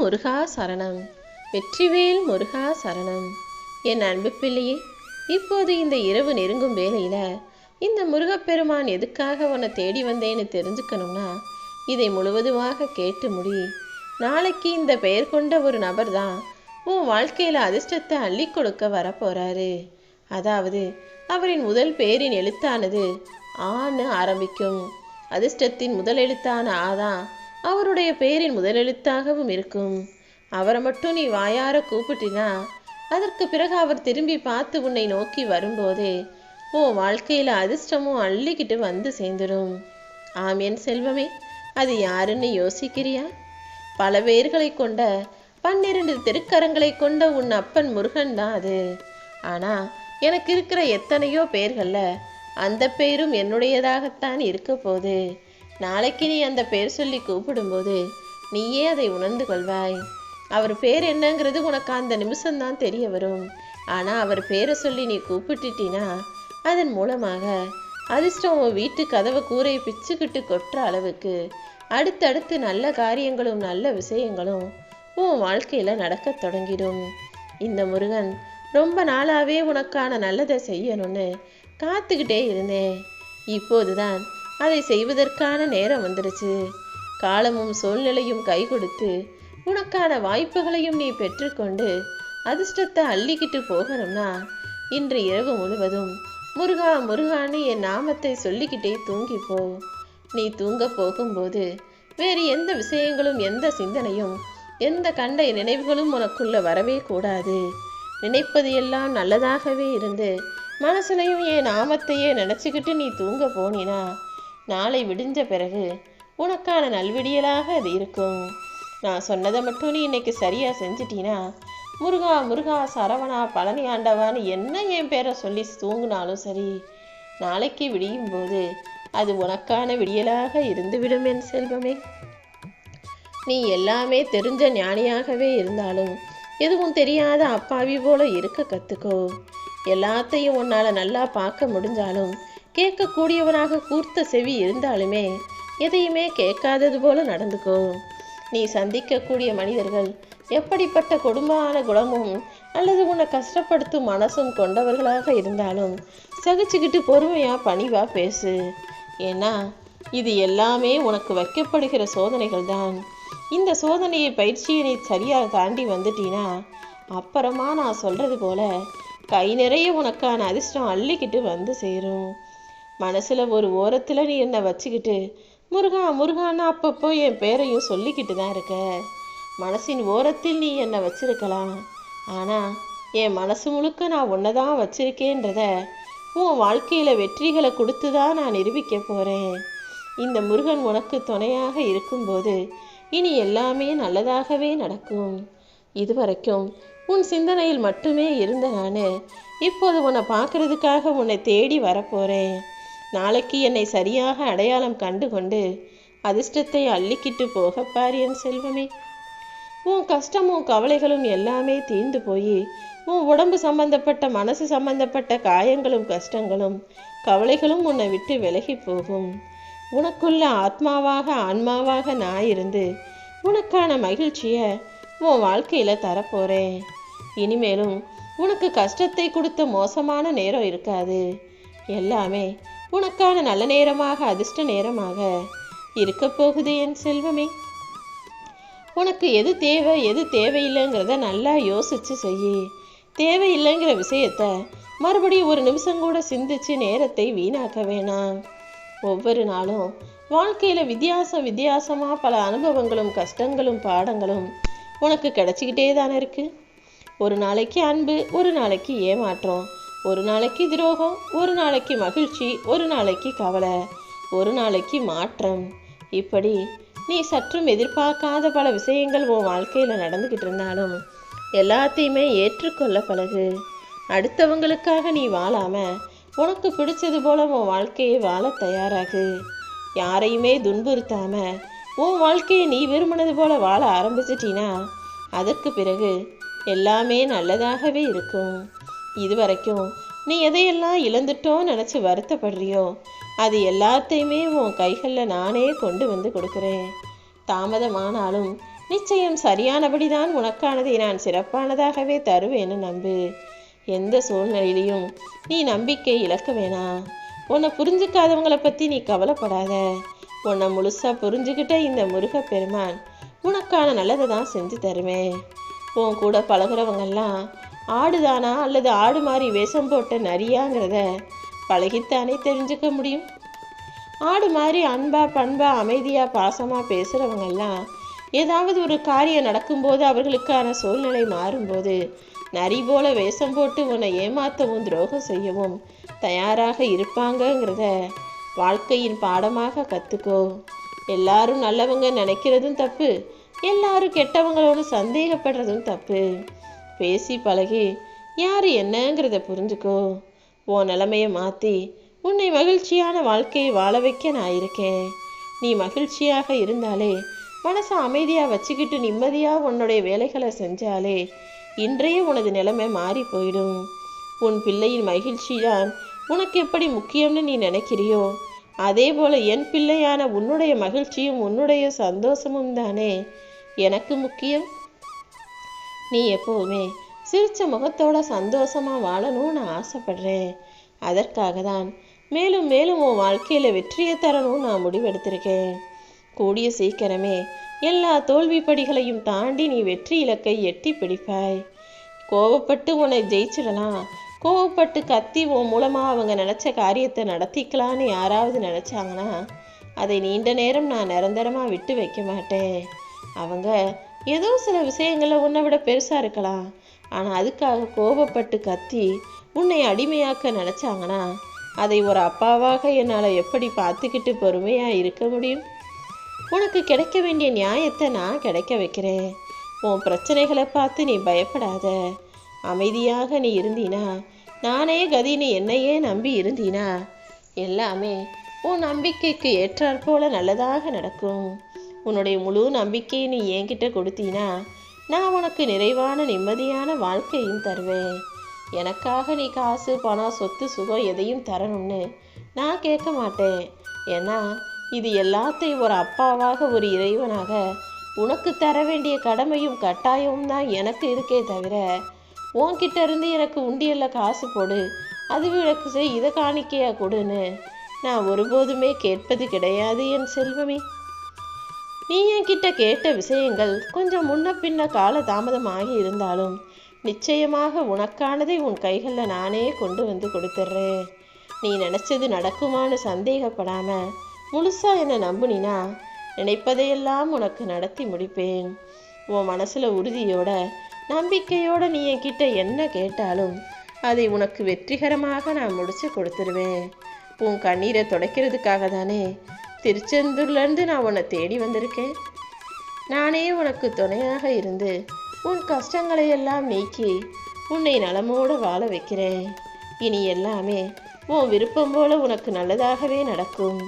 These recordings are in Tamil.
முருகா சரணம். வெற்றிவேல் முருகா சரணம். என் அன்பு பிள்ளையே இப்போது இந்த இரவு நெருங்கும் வேலையில் இந்த முருகப்பெருமான் எதுக்காக உன்னை தேடி வந்தேன்னு தெரிஞ்சுக்கணும்னா இதை முழுவதுமாக கேட்டு முடி. நாளைக்கு இந்த பெயர் கொண்ட ஒரு நபர் தான் உன் வாழ்க்கையில் அதிர்ஷ்டத்தை அள்ளி கொடுக்க வரப்போறாரு. அதாவது அவரின் முதல் பெயரின் எழுத்தானது ஆன்னு ஆரம்பிக்கும். அதிர்ஷ்டத்தின் முதல் எழுத்தான ஆதான் அவருடைய பெயரின் முதலெழுத்தாகவும் இருக்கும். அவரை மட்டும் நீ வாயார கூப்பிட்டினா அதற்கு பிறகு அவர் திரும்பி பார்த்து உன்னை நோக்கி வரும்போதே உன் வாழ்க்கையில அதிர்ஷ்டமும் அள்ளிக்கிட்டு வந்து சேர்ந்துடும் ஆம் என் செல்வமே அது யாருன்னு யோசிக்கிறியா? பல பேர்களை கொண்ட பன்னிரண்டு திருக்கரங்களை கொண்ட உன் அப்பன் முருகன் தான் அது. ஆனா எனக்கு இருக்கிற எத்தனையோ பேர்கள்ல அந்த பேரும் என்னுடையதாகத்தான் இருக்க போகுது. நாளைக்கு நீ அந்த பேர் சொல்லி கூப்பிடும்போது நீயே அதை உணர்ந்து கொள்வாய். அவர் பேர் என்னங்கிறது உனக்கு அந்த நிமிஷம்தான் தெரிய வரும். ஆனால் அவர் பேரை சொல்லி நீ கூப்பிட்டுட்டினா அதன் மூலமாக அதிர்ஷ்டம் உன் வீட்டு கதவை கூரை பிச்சுக்கிட்டு கொட்டுற அளவுக்கு அடுத்தடுத்து நல்ல காரியங்களும் நல்ல விஷயங்களும் உன் வாழ்க்கையில் நடக்கத் தொடங்கிடும். இந்த முருகன் ரொம்ப நாளாகவே உனக்கான நல்லதை செய்யணும்னு காத்துக்கிட்டே இருந்தேன். இப்போதுதான் அதை செய்வதற்கான நேரம் வந்துருச்சு. காலமும் சூழ்நிலையும் கை கொடுத்து உனக்கான வாய்ப்புகளையும் நீ பெற்றுக்கொண்டு அதிர்ஷ்டத்தை அள்ளிக்கிட்டு போகணும்னா இன்று இரவு முழுவதும் முருகா முருகான்னு என் நாமத்தை சொல்லிக்கிட்டே தூங்கிப்போ நீ தூங்க போகும்போது வேறு எந்த விஷயங்களும் எந்த சிந்தனையும் எந்த கண்ட நினைவுகளும் உனக்குள்ள வரவே கூடாது. நினைப்பது எல்லாம் நல்லதாகவே இருந்து மனசுலையும் என் நாமத்தையே நினச்சிக்கிட்டு நீ தூங்க போனினா நாளை விடிஞ்ச பிறகு உனக்கான நல்விடியலாக அது இருக்கும். நான் சொன்னதை மட்டும் நீ இன்னைக்கு சரியா செஞ்சிட்டீனா முருகா முருகா சரவணா பழனி ஆண்டவான்னு என்ன என் பேரை சொல்லி தூங்கினாலும் சரி நாளைக்கு விடியும் போது அது உனக்கான விடியலாக இருந்துவிடும் என் செல்வமே. நீ எல்லாமே தெரிஞ்ச ஞானியாகவே இருந்தாலும் எதுவும் தெரியாத அப்பாவி போல இருக்க கத்துக்கோ. எல்லாத்தையும் உன்னால நல்லா பார்க்க முடிஞ்சாலும் கேட்கக்கூடியவனாக கூர்த்த செவி இருந்தாலுமே எதையுமே கேட்காதது போல நடந்துக்கும் நீ சந்திக்கக்கூடிய மனிதர்கள் எப்படிப்பட்ட கொடுமையான குணமும் அல்லது உன்னை கஷ்டப்படுத்தும் மனசும் கொண்டவர்களாக இருந்தாலும் சகிச்சுக்கிட்டு பொறுமையா பணிவா பேசு. ஏன்னா இது எல்லாமே உனக்கு வைக்கப்படுகிற சோதனைகள் தான். இந்த சோதனையை பயிற்சியை நீ சரியாக தாண்டி வந்துட்டீனா அப்புறமா நான் சொல்றது போல கை நிறைய உனக்கான அதிர்ஷ்டம் அள்ளிக்கிட்டு வந்து சேரும். மனசில் ஒரு ஓரத்தில் நீ என்னை வச்சுக்கிட்டு முருகா முருகான்னு அப்பப்போ என் பேரையும் சொல்லிக்கிட்டு தான் இருக்க. மனசின் ஓரத்தில் நீ என்னை வச்சிருக்கலாம். ஆனால் என் மனசு முழுக்க நான் உன்னை தான் வச்சிருக்கேன்றத உன் வாழ்க்கையில் வெற்றிகளை கொடுத்து தான் நான் நிரூபிக்க போகிறேன் இந்த முருகன் உனக்கு துணையாக இருக்கும்போது இனி எல்லாமே நல்லதாகவே நடக்கும். இதுவரைக்கும் உன் சிந்தனையில் மட்டுமே இருந்த நான் இப்போது உன்னை பார்க்கறதுக்காக உன்னை தேடி வரப்போறேன் நாளைக்கு என்னை சரியாக அடையாளம் கண்டு கொண்டு அதிர்ஷ்டத்தை அள்ளிக்கிட்டு போகப்பார் என் செல்வமே. உன் கஷ்டமும் கவலைகளும் எல்லாமே தீர்ந்து போய் உன் உடம்பு சம்பந்தப்பட்ட மனசு சம்பந்தப்பட்ட காயங்களும் கஷ்டங்களும் கவலைகளும் உன்னை விட்டு விலகி போகும். உனக்குள்ள ஆத்மாவாக ஆன்மாவாக நான் இருந்து உனக்கான மகிழ்ச்சியை உன் வாழ்க்கையில் தரப்போறேன். இனிமேலும் உனக்கு கஷ்டத்தை கொடுத்த மோசமான நேரம் இருக்காது. எல்லாமே உனக்கான நல்ல நேரமாக அதிர்ஷ்ட நேரமாக இருக்க போகுது என் செல்வமே. உனக்கு எது தேவை எது தேவையில்லைங்கிறத நல்லா யோசிச்சு செய்யி. தேவையில்லைங்கிற விஷயத்த மறுபடியும் ஒரு நிமிஷம் கூட சிந்திச்சு நேரத்தை வீணாக்க வேணாம். ஒவ்வொரு நாளும் வாழ்க்கையில வித்தியாசம் வித்தியாசமா பல அனுபவங்களும் கஷ்டங்களும் பாடங்களும் உனக்கு கிடைச்சிக்கிட்டே தானே இருக்கு. ஒரு நாளைக்கு அன்பு ஒரு நாளைக்கு ஏமாற்றம். ஒரு நாளைக்கு துரோகம் ஒரு நாளைக்கு மகிழ்ச்சி ஒரு நாளைக்கு கவலை ஒரு நாளைக்கு மாற்றம். இப்படி நீ சற்றும் எதிர்பார்க்காத பல விஷயங்கள் உன் வாழ்க்கையில் நடந்துக்கிட்டு இருந்தாலும் எல்லாத்தையுமே ஏற்றுக்கொள்ள பழகு. அடுத்தவங்களுக்காக நீ வாழாம உனக்கு பிடிச்சது போல உன் வாழ்க்கையை வாழ தயாராகு. யாரையுமே துன்புறுத்தாம உன் வாழ்க்கையை நீ விரும்பினது போல வாழ ஆரம்பிச்சிட்டினா அதற்கு பிறகு எல்லாமே நல்லதாகவே இருக்கும். இதுவரைக்கும் நீ எதையெல்லாம் இழந்துட்டோன்னு நினச்சி வருத்தப்படுறியோ அது எல்லாத்தையுமே உன் கைகளில் நானே கொண்டு வந்து கொடுக்குறேன். தாமதமானாலும் நிச்சயம் சரியானபடிதான் உனக்கானதை நான் சிறப்பானதாகவே தருவேன்னு நம்பு. எந்த சூழ்நிலையிலையும் நீ நம்பிக்கை இழக்க வேணாம் உன்னை புரிஞ்சுக்காதவங்கள பற்றி நீ கவலைப்படாத. உன்னை முழுசாக புரிஞ்சுக்கிட்ட இந்த முருகப்பெருமான் உனக்கான நல்லதை தான் செஞ்சு தருவேன். உன் கூட பழகுறவங்கெல்லாம் ஆடுதானா அல்லது ஆடு மாதிரி வேஷம் போட்ட நரியாங்கிறத பழகித்தானே தெரிஞ்சுக்க முடியும்? ஆடு மாதிரி அன்பா பண்பா அமைதியா பாசமா பேசுறவங்கெல்லாம் ஏதாவது ஒரு காரியம் நடக்கும்போது அவர்களுக்கான சூழ்நிலை மாறும்போது நரி போல வேஷம் போட்டு உன்னை ஏமாத்தவும் துரோகம் செய்யவும் தயாராக இருப்பாங்கங்கிறத வாழ்க்கையின் பாடமாக கற்றுக்கோ எல்லாரும் நல்லவங்க நினைக்கிறதும் தப்பு எல்லாரும் கெட்டவங்களோடு சந்தேகப்படுறதும் தப்பு. பேசி பழகி யார் என்னங்கிறத புரிஞ்சுக்கோ. உன் நிலைமையை மாற்றி உன்னை மகிழ்ச்சியான வாழ்க்கையை வாழ வைக்க நான் இருக்கேன். நீ மகிழ்ச்சியாக இருந்தாலே மனசை அமைதியாக வச்சுக்கிட்டு நிம்மதியாக உன்னுடைய வேலைகளை செஞ்சாலே இன்றைய உனது நிலைமை மாறி போயிடும். உன் பிள்ளையின் மகிழ்ச்சி தான் உனக்கு எப்படி முக்கியம்னு நீ நினைக்கிறியோ அதே போல என் பிள்ளையான உன்னுடைய மகிழ்ச்சியும் உன்னுடைய சந்தோஷமும் தானே. எனக்கு முக்கியம் நீ எப்போவுமே சிரிச்ச முகத்தோட சந்தோஷமா வாழணும்னு நான் ஆசைப்படுறேன் அதற்காக தான் மேலும் மேலும் உன் வாழ்க்கையில வெற்றியை தரணும்னு நான் முடிவெடுத்திருக்கேன். கூடிய சீக்கிரமே எல்லா தோல்வி படிகளையும் தாண்டி நீ வெற்றி இலக்கை எட்டி பிடிப்பாய். கோவப்பட்டு உன்னை ஜெயிச்சிடலாம். கோவப்பட்டு கத்தி உன் மூலமா அவங்க நினைச்ச காரியத்தை நடத்திக்கலான்னு யாராவது நினைச்சாங்கன்னா அதை நீண்ட நேரம் நான் நிரந்தரமா விட்டு வைக்க மாட்டேன். அவங்க ஏதோ சில விஷயங்களில் உன்னை விட பெருசாக இருக்கலாம். ஆனால் அதுக்காக கோபப்பட்டு கத்தி உன்னை அடிமையாக்க நினச்சாங்கன்னா அதை ஒரு அப்பாவாக என்னால் எப்படி பார்த்துக்கிட்டு பொறுமையாக இருக்க முடியும்? உனக்கு கிடைக்க வேண்டிய நியாயத்தை நான் கிடைக்க வைக்கிறேன். உன் பிரச்சனைகளை பார்த்து நீ பயப்படாத. அமைதியாக நீ இருந்தீனா நானே கதின்னு என்னையே நம்பி இருந்தீனா எல்லாமே உன் நம்பிக்கைக்கு ஏற்றாற்போல நல்லதாக நடக்கும். உன்னுடைய முழு நம்பிக்கையை நீ என்கிட்ட கொடுத்தீனா நான் உனக்கு நிறைவான நிம்மதியான வாழ்க்கையும் தருவேன். எனக்காக நீ காசு பணம் சொத்து சுகம் எதையும் தரணும்னு நான் கேட்க மாட்டேன். ஏன்னா இது எல்லாத்தையும் ஒரு அப்பாவாக ஒரு இறைவனாக உனக்கு தர வேண்டிய கடமையும் கட்டாயமும் தான் எனக்கு இருக்கே தவிர உன்கிட்ட இருந்து எனக்கு உண்டியல்ல காசு போடு அது விளக்கு செய் இதை காணிக்கையா கொடுன்னு நான் ஒருபோதுமே கேட்பது கிடையாது என் செல்வமே. நீ என்கிட்ட கேட்ட விஷயங்கள் கொஞ்சம் முன்ன பின்ன கால தாமதமாகி இருந்தாலும் நிச்சயமாக உனக்கானதை உன் கைகளில் நானே கொண்டு வந்து கொடுத்துட்றேன். நீ நினச்சது நடக்குமான்னு சந்தேகப்படாம முழுசா என்னை நம்புனினா நினைப்பதையெல்லாம் உனக்கு நடத்தி முடிப்பேன். உன் மனசுல உறுதியோட நம்பிக்கையோட நீ என்கிட்ட என்ன கேட்டாலும் அதை உனக்கு வெற்றிகரமாக நான் முடிச்சு கொடுத்துருவேன். உன் கண்ணீரை துடைக்கிறதுக்காக தானே திருச்செந்தூர்லேருந்து நான் உன்னை தேடி வந்திருக்கேன். நானே உனக்கு துணையாக இருந்து உன் கஷ்டங்களை எல்லாம் நீக்கி உன்னை நலமோடு வாழ வைக்கிறேன். இனி எல்லாமே உன் விருப்பம் போல உனக்கு நல்லதாகவே நடக்கும்.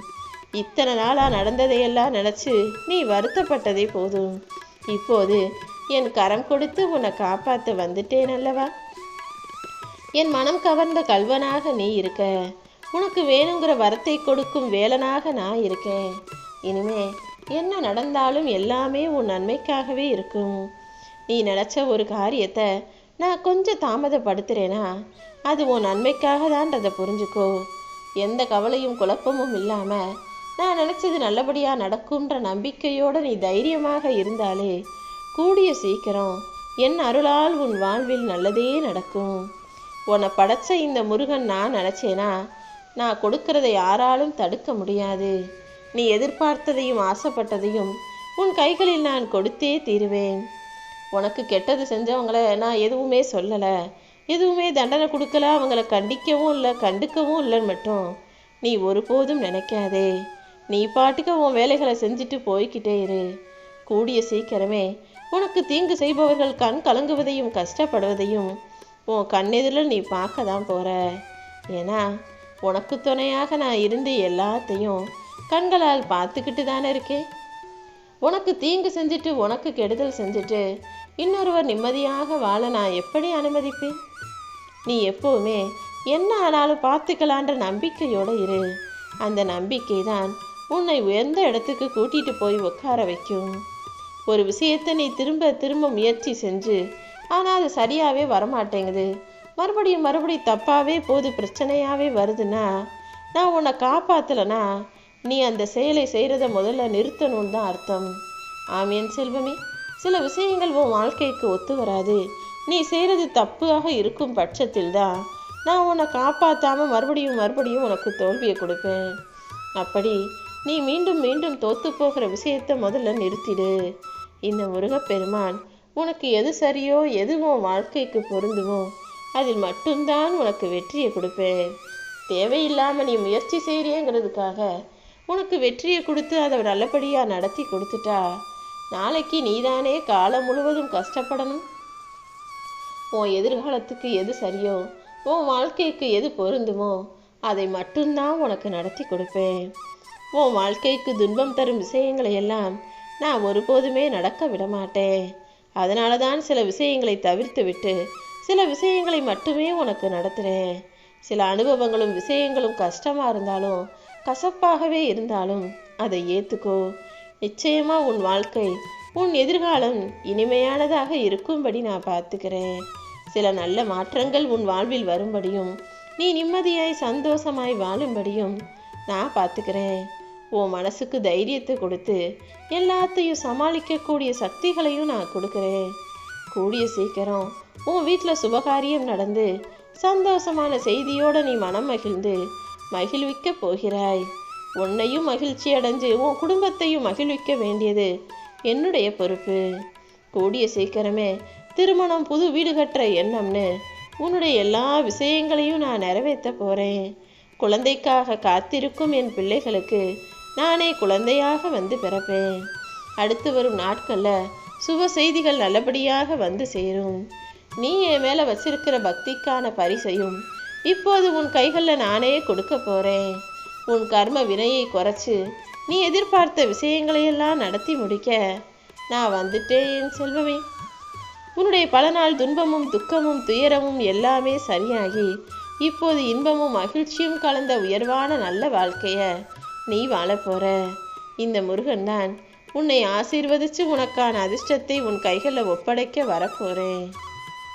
இத்தனை நாளாக நடந்ததையெல்லாம் நினச்சி நீ வருத்தப்பட்டதே போதும். இப்போது என் கரம் கொடுத்து உன்னை காப்பாற்ற வந்துட்டேன் அல்லவா? என் மனம் கவர்ந்த கல்வனாக நீ இருக்க. உனக்கு வேணுங்கிற வரத்தை கொடுக்கும் வேலனாக நான் இருக்கேன். இனிமே என்ன நடந்தாலும் எல்லாமே உன் நன்மைக்காகவே இருக்கும். நீ நினச்ச ஒரு காரியத்தை நான் கொஞ்சம் தாமதப்படுத்துறேனா? அது உன் நன்மைக்காக தான்றதை புரிஞ்சுக்கோ. எந்த கவலையும் குழப்பமும் இல்லாமல் நான் நினச்சது நல்லபடியாக நடக்கும்ன்ற நம்பிக்கையோடு நீ தைரியமாக இருந்தாலே கூடிய சீக்கிரம் என் அருளால் உன் வாழ்வில் நல்லதே நடக்கும். உன்னை படைச்ச இந்த முருகன் நான் நினச்சேனா? நான் கொடுக்கறதை யாராலும் தடுக்க முடியாது. நீ எதிர்பார்த்ததையும் ஆசைப்பட்டதையும் உன் கைகளில் நான் கொடுத்தே தீருவேன். உனக்கு கெட்டது செஞ்சவங்கள நான் எதுவுமே சொல்லலை. எதுவுமே தண்டனை கொடுக்கல அவங்கள கண்டிக்கவும் இல்லை கண்டுக்கவும் இல்லைன்னு மட்டும். நீ ஒருபோதும் நினைக்காதே. நீ பாட்டுக்கு உன் வேலைகளை செஞ்சுட்டு போய்க்கிட்டே இரு. கூடிய சீக்கிரமே உனக்கு தீங்கு செய்பவர்கள் கண் கலங்குவதையும் கஷ்டப்படுவதையும் உன் கண்ணெதிரில் நீ பார்க்க தான் போகிற ஏன்னா உனக்கு துணையாக நான் இருந்து எல்லாத்தையும் கண்களால் பார்த்துக்கிட்டு தானே இருக்கேன் உனக்கு தீங்கு செஞ்சுட்டு உனக்கு கெடுதல் செஞ்சுட்டு இன்னொருவர் நிம்மதியாக வாழ நான் எப்படி அனுமதிப்பேன்? நீ எப்போவுமே என்ன ஆனாலும் பார்த்துக்கலான்ற நம்பிக்கையோடு இரு. அந்த நம்பிக்கை தான் உன்னை உயர்ந்த இடத்துக்கு கூட்டிகிட்டு போய் உட்கார வைக்கும். ஒரு விஷயத்தை நீ திரும்ப திரும்ப முயற்சி செஞ்சு ஆனால் அது சரியாகவே வரமாட்டேங்குது. மறுபடியும் மறுபடியும் தப்பாகவே போது பிரச்சனையாகவே வருதுன்னா நான் உன்னை காப்பாற்றலைன்னா நீ அந்த செயலை செய்கிறத முதல்ல நிறுத்தணும்னு தான் அர்த்தம். ஆமியன் செல்வமே. சில விஷயங்கள் உன் வாழ்க்கைக்கு ஒத்து வராது. நீ செய்கிறது தப்பாக இருக்கும் பட்சத்தில் தான் நான் உன்னை காப்பாற்றாமல் மறுபடியும் மறுபடியும் உனக்கு தோல்வியை கொடுப்பேன். அப்படி நீ மீண்டும் மீண்டும் தோத்து போகிற விஷயத்தை முதல்ல நிறுத்திடு. இந்த முருகப்பெருமான் உனக்கு எது சரியோ எது உன் வாழ்க்கைக்கு பொருந்துமோ அதில் மட்டும்தான் உனக்கு வெற்றியை கொடுப்பேன். தேவையில்லாமல் நீ முயற்சி செய்கிறேங்கிறதுக்காக உனக்கு வெற்றியை கொடுத்து அதை நல்லபடியாக நடத்தி கொடுத்துட்டா. நாளைக்கு நீதானே காலம் முழுவதும் கஷ்டப்படணும். உன் எதிர்காலத்துக்கு எது சரியோ உன் வாழ்க்கைக்கு எது பொருந்துமோ அதை மட்டும்தான் உனக்கு நடத்தி கொடுப்பேன். உன் வாழ்க்கைக்கு துன்பம் தரும் விஷயங்களை எல்லாம் நான் ஒருபோதுமே நடக்க விட மாட்டேன் அதனால தான் சில விஷயங்களை தவிர்த்து விட்டு சில விஷயங்களை மட்டுமே உனக்கு நடத்துகிறேன் சில அனுபவங்களும் விஷயங்களும் கஷ்டமாக இருந்தாலும் கசப்பாகவே இருந்தாலும் அதை ஏற்றுக்கோ நிச்சயமா உன் வாழ்க்கை உன் எதிர்காலம் இனிமையானதாக இருக்கும்படி நான் பார்த்துக்கிறேன். சில நல்ல மாற்றங்கள் உன் வாழ்வில் வரும்படியும் நீ நிம்மதியாய் சந்தோஷமாய் வாழும்படியும் நான் பார்த்துக்கிறேன். உன் மனசுக்கு தைரியத்தை கொடுத்து எல்லாத்தையும் சமாளிக்கக்கூடிய சக்திகளையும் நான் கொடுக்குறேன். கூடிய சீக்கிரம் உன் வீட்டில் சுபகாரியம் நடந்து சந்தோஷமான செய்தியோட நீ மனம் மகிழ்ந்து மகிழ்விக்க போகிறாய். உன்னையும் மகிழ்ச்சி அடைஞ்சு உன் குடும்பத்தையும் மகிழ்விக்க வேண்டியது என்னுடைய பொறுப்பு. கூடிய சீக்கிரமே திருமணம் புது வீடு கட்டுற எண்ணம்னு உன்னுடைய எல்லா விஷயங்களையும் நான் நிறைவேற்ற போகிறேன் குழந்தைக்காக காத்திருக்கும் என் பிள்ளைகளுக்கு நானே குழந்தையாக வந்து பிறப்பேன். அடுத்து வரும் நாட்களில் சுப செய்திகள் நல்லபடியாக வந்து சேரும். நீ என் மேலே வச்சிருக்கிற பக்திக்கான பரிசையும் இப்போது உன் கைகளில் நானே கொடுக்க போகிறேன் உன் கர்ம வினையை குறைச்சு நீ எதிர்பார்த்த விஷயங்களையெல்லாம் நடத்தி முடிக்க நான் வந்துட்டேன் என் செல்வமே. உன்னுடைய பல நாள் துன்பமும் துக்கமும் துயரமும் எல்லாமே சரியாகி இப்போது இன்பமும் மகிழ்ச்சியும் கலந்த உயர்வான நல்ல வாழ்க்கைய நீ வாழப் போற. இந்த முருகன் தான் உன்னை ஆசீர்வதிச்சு உனக்கான அதிர்ஷ்டத்தை உன் கைகளில் ஒப்படைக்க வரப்போறேன்